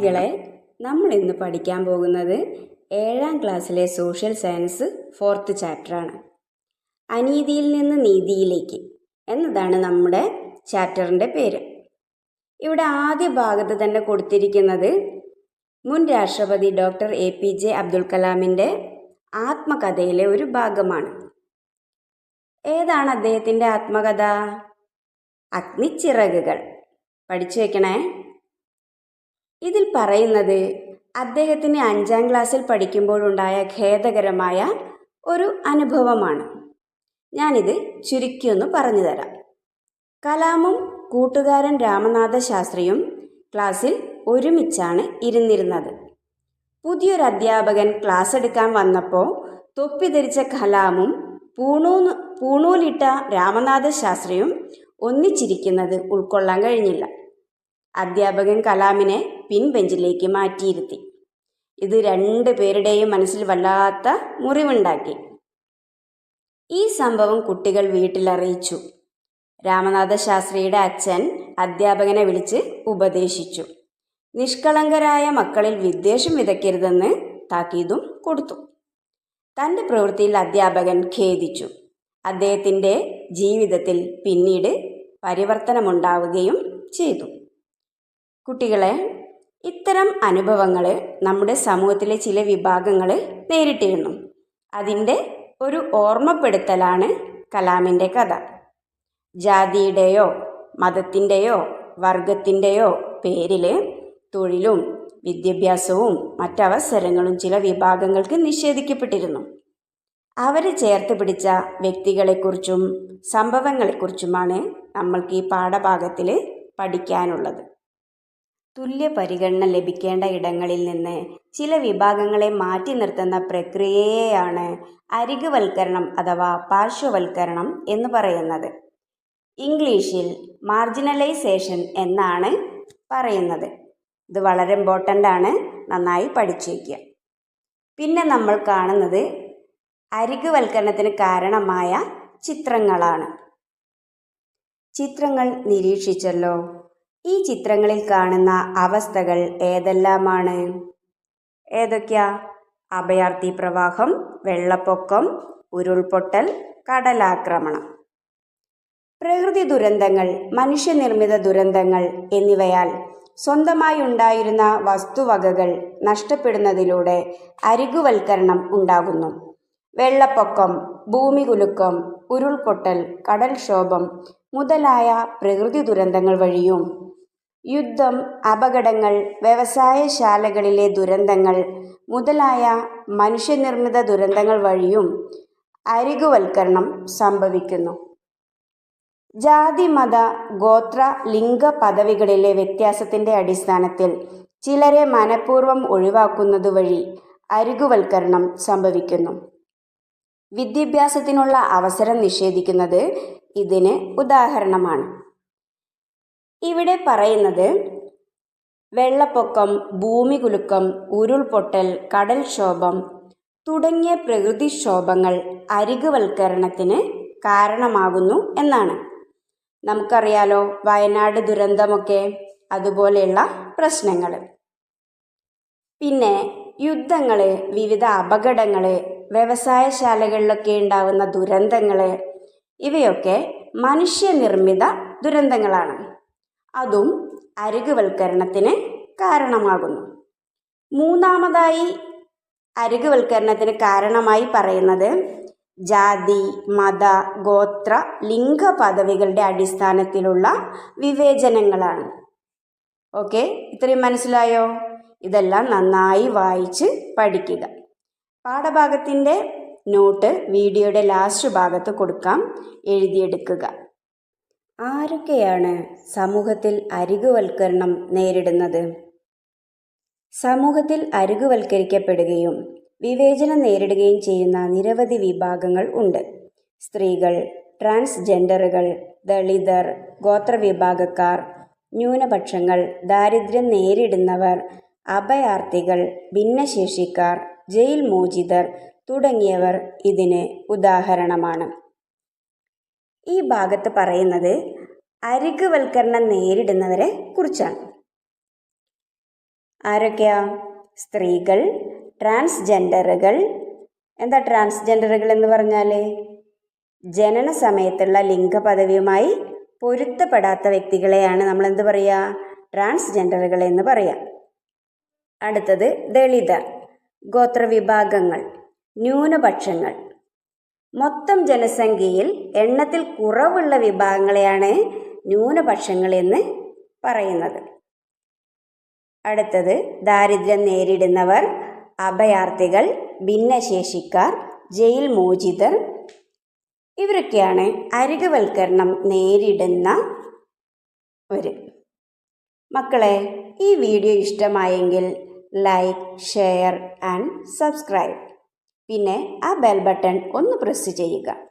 കുട്ടികളെ നമ്മൾ ഇന്ന് പഠിക്കാൻ പോകുന്നത് ഏഴാം ക്ലാസ്സിലെ സോഷ്യൽ സയൻസ് ഫോർത്ത് ചാപ്റ്ററാണ് അനീതിയിൽ നിന്ന് നീതിയിലേക്ക് എന്നതാണ് നമ്മുടെ ചാപ്റ്ററിന്റെ പേര്. ഇവിടെ ആദ്യ ഭാഗത്ത് തന്നെ കൊടുത്തിരിക്കുന്നത് മുൻ രാഷ്ട്രപതി doctor A P J Abdul കലാമിന്റെ ആത്മകഥയിലെ ഒരു ഭാഗമാണ്. ഏതാണ് അദ്ദേഹത്തിന്റെ ആത്മകഥ? അഗ്നിച്ചിറകുകൾ. പഠിച്ചു വെക്കണേ. ഇതിൽ പറയുന്നത് അദ്ദേഹത്തിന് അഞ്ചാം ക്ലാസ്സിൽ പഠിക്കുമ്പോഴുണ്ടായ ഖേദകരമായ ഒരു അനുഭവമാണ്. ഞാനിത് ചുരുക്കിയൊന്ന് പറഞ്ഞു തരാം. കലാമും കൂട്ടുകാരൻ രാമനാഥ ശാസ്ത്രിയും ക്ലാസ്സിൽ ഒരുമിച്ചാണ് ഇരുന്നിരുന്നത്. പുതിയൊരു അധ്യാപകൻ ക്ലാസ് എടുക്കാൻ വന്നപ്പോൾ തൊപ്പി ധരിച്ച കലാമും പൂണൂ പൂണൂലിട്ട രാമനാഥ ശാസ്ത്രിയും ഒന്നിച്ചിരിക്കുന്നത് ഉൾക്കൊള്ളാൻ കഴിഞ്ഞില്ല. അധ്യാപകൻ കലാമിനെ പിൻബെഞ്ചിലേക്ക് മാറ്റിയിരുത്തി. ഇത് രണ്ടു പേരുടെയും മനസ്സിൽ വല്ലാത്ത മുറിവുണ്ടാക്കി. ഈ സംഭവം കുട്ടികൾ വീട്ടിൽ അറിയിച്ചു. രാമനാഥ ശാസ്ത്രിയുടെ അച്ഛൻ അധ്യാപകനെ വിളിച്ച് ഉപദേശിച്ചു. നിഷ്കളങ്കരായ മക്കളിൽ വിദ്വേഷം വിതയ്ക്കരുതെന്ന് താക്കീതും കൊടുത്തു. തന്റെ പ്രവൃത്തിയിൽ അധ്യാപകൻ ഖേദിച്ചു. അദ്ദേഹത്തിന്റെ ജീവിതത്തിൽ പിന്നീട് പരിവർത്തനമുണ്ടാവുകയും ചെയ്തു. കുട്ടികളെ ഇത്തരം അനുഭവങ്ങൾ നമ്മുടെ സമൂഹത്തിലെ ചില വിഭാഗങ്ങൾ നേരിട്ടിരുന്നു. അതിന്റെ ഒരു ഓർമ്മപ്പെടുത്തലാണ് കലാമിന്റെ കഥ. ജാതിയുടെയോ മതത്തിന്റെയോ വർഗത്തിന്റെയോ പേരിൽ തൊഴിലും വിദ്യാഭ്യാസവും മറ്റവസരങ്ങളും ചില വിഭാഗങ്ങൾക്ക് നിഷേധിക്കപ്പെട്ടിരുന്നു. അവരെ ചേർത്ത് പിടിച്ച വ്യക്തികളെക്കുറിച്ചും സംഭവങ്ങളെക്കുറിച്ചുമാണ് നമ്മൾക്ക് ഈ പാഠഭാഗത്തിൽ പഠിക്കാനുള്ളത്. തുല്യ പരിഗണന ലഭിക്കേണ്ട ഇടങ്ങളിൽ നിന്ന് ചില വിഭാഗങ്ങളെ മാറ്റി നിർത്തുന്ന പ്രക്രിയയെയാണ് അരികുവൽക്കരണം അഥവാ പാർശ്വവൽക്കരണം എന്ന് പറയുന്നത്. ഇംഗ്ലീഷിൽ മാർജിനലൈസേഷൻ എന്നാണ് പറയുന്നത്. ഇത് വളരെ ഇമ്പോർട്ടന്റ് ആണ്. നന്നായി പഠിച്ചേക്കുക. പിന്നെ നമ്മൾ കാണുന്നത് അരികുവൽക്കരണത്തിന് കാരണമായ ചിത്രങ്ങളാണ്. ചിത്രങ്ങൾ നിരീക്ഷിച്ചല്ലോ. ഈ ചിത്രങ്ങളിൽ കാണുന്ന അവസ്ഥകൾ ഏതെല്ലാമാണ്? ഏതൊക്കെയാ? അഭയാർത്ഥി പ്രവാഹം വെള്ളപ്പൊക്കം ഉരുൾപൊട്ടൽ കടലാക്രമണം. പ്രകൃതി ദുരന്തങ്ങൾ മനുഷ്യനിർമ്മിത ദുരന്തങ്ങൾ എന്നിവയാൽ സ്വന്തമായി ഉണ്ടായിരുന്ന വസ്തുവകകൾ നഷ്ടപ്പെടുന്നതിലൂടെ അരികുവൽക്കരണം ഉണ്ടാകുന്നു. വെള്ളപ്പൊക്കം ഭൂമികുലുക്കം ഉരുൾപൊട്ടൽ കടൽക്ഷോഭം മുതലായ പ്രകൃതി ദുരന്തങ്ങൾ വഴിയും യുദ്ധം അപകടങ്ങൾ വ്യവസായശാലകളിലെ ദുരന്തങ്ങൾ മുതലായ മനുഷ്യനിർമ്മിത ദുരന്തങ്ങൾ വഴിയും അരികുവൽക്കരണം സംഭവിക്കുന്നു. ജാതി മത ഗോത്ര ലിംഗ പദവികളിലെ വ്യത്യാസത്തിന്റെ അടിസ്ഥാനത്തിൽ ചിലരെ മനഃപൂർവം ഒഴിവാക്കുന്നത് വഴി അരികുവൽക്കരണം സംഭവിക്കുന്നു. വിദ്യാഭ്യാസത്തിനുള്ള അവസരം നിഷേധിക്കുന്നത് ഇതിന് ഉദാഹരണമാണ്. ഇവിടെ പറയുന്നത് വെള്ളപ്പൊക്കം ഭൂമികുലുക്കം ഉരുൾപൊട്ടൽ കടൽക്ഷോഭം തുടങ്ങിയ പ്രകൃതിക്ഷോഭങ്ങൾ അരികുവൽക്കരണത്തിന് കാരണമാകുന്നു എന്നാണ്. നമുക്കറിയാലോ വയനാട് ദുരന്തമൊക്കെ അതുപോലെയുള്ള പ്രശ്നങ്ങൾ പിന്നെ യുദ്ധങ്ങൾ വിവിധ അപകടങ്ങൾ വ്യവസായശാലകളിലൊക്കെ ഉണ്ടാവുന്ന ദുരന്തങ്ങൾ ഇവയൊക്കെ മനുഷ്യനിർമ്മിത ദുരന്തങ്ങളാണ്. അതും അരികുവൽക്കരണത്തിന് കാരണമാകുന്നു. മൂന്നാമതായി അരികുവൽക്കരണത്തിന് കാരണമായി പറയുന്നത് ജാതി മത ഗോത്ര ലിംഗ പദവികളുടെ അടിസ്ഥാനത്തിലുള്ള വിവേചനങ്ങളാണ്. ഓക്കെ ഇത്രയും മനസ്സിലായോ? ഇതെല്ലാം നന്നായി വായിച്ച് പഠിക്കുക. പാഠഭാഗത്തിന്റെ നോട്ട് വീഡിയോയുടെ ലാസ്റ്റ് ഭാഗത്ത് കൊടുക്കാം. എഴുതിയെടുക്കുക. ആരൊക്കെയാണ് സമൂഹത്തിൽ അരികുവൽക്കരണം നേരിടുന്നത്? സമൂഹത്തിൽ അരികുവൽക്കരിക്കപ്പെടുകയും വിവേചനം നേരിടുകയും ചെയ്യുന്ന നിരവധി വിഭാഗങ്ങൾ ഉണ്ട്. സ്ത്രീകൾ ട്രാൻസ്ജെൻഡറുകൾ ദളിതർ ഗോത്രവിഭാഗക്കാർ ന്യൂനപക്ഷങ്ങൾ ദാരിദ്ര്യം നേരിടുന്നവർ അഭയാർത്ഥികൾ ഭിന്നശേഷിക്കാർ ജയിൽ മോചിതർ തുടങ്ങിയവർ ഇതിന് ഉദാഹരണമാണ്. ഈ ഭാഗത്ത് പറയുന്നത് അരികുവൽക്കരണം നേരിടുന്നവരെ കുറിച്ചാണ്. ആരൊക്കെയാ? സ്ത്രീകൾ ട്രാൻസ്ജെൻഡറുകൾ. എന്താ ട്രാൻസ്ജെൻഡറുകൾ എന്ന് പറഞ്ഞാൽ ജനന സമയത്തുള്ള ലിംഗപദവിയുമായി പൊരുത്തപ്പെടാത്ത വ്യക്തികളെയാണ് നമ്മൾ എന്ത് പറയുക ട്രാൻസ്ജെൻഡറുകൾ എന്ന് പറയാം. അടുത്തത് ദളിതർ ഗോത്രവിഭാഗങ്ങൾ. ന്യൂനപക്ഷങ്ങൾ. മൊത്തം ജനസംഖ്യയിൽ എണ്ണത്തിൽ കുറവുള്ള വിഭാഗങ്ങളെയാണ് ന്യൂനപക്ഷങ്ങൾ എന്ന് പറയുന്നത്. അടുത്തത് ദാരിദ്ര്യം നേരിടുന്നവർ അഭയാർത്ഥികൾ ഭിന്നശേഷിക്കാർ ജയിൽ മോചിതർ. ഇവരൊക്കെയാണ് അരികവൽക്കരണം നേരിടുന്ന ഒരു മക്കളെ ഈ വീഡിയോ ഇഷ്ടമായെങ്കിൽ ലൈക്ക് ഷെയർ ആൻഡ് സബ്സ്ക്രൈബ്. പിന്നെ ആ ബെൽ ബട്ടൺ ഒന്ന് പ്രസ് ചെയ്യുക.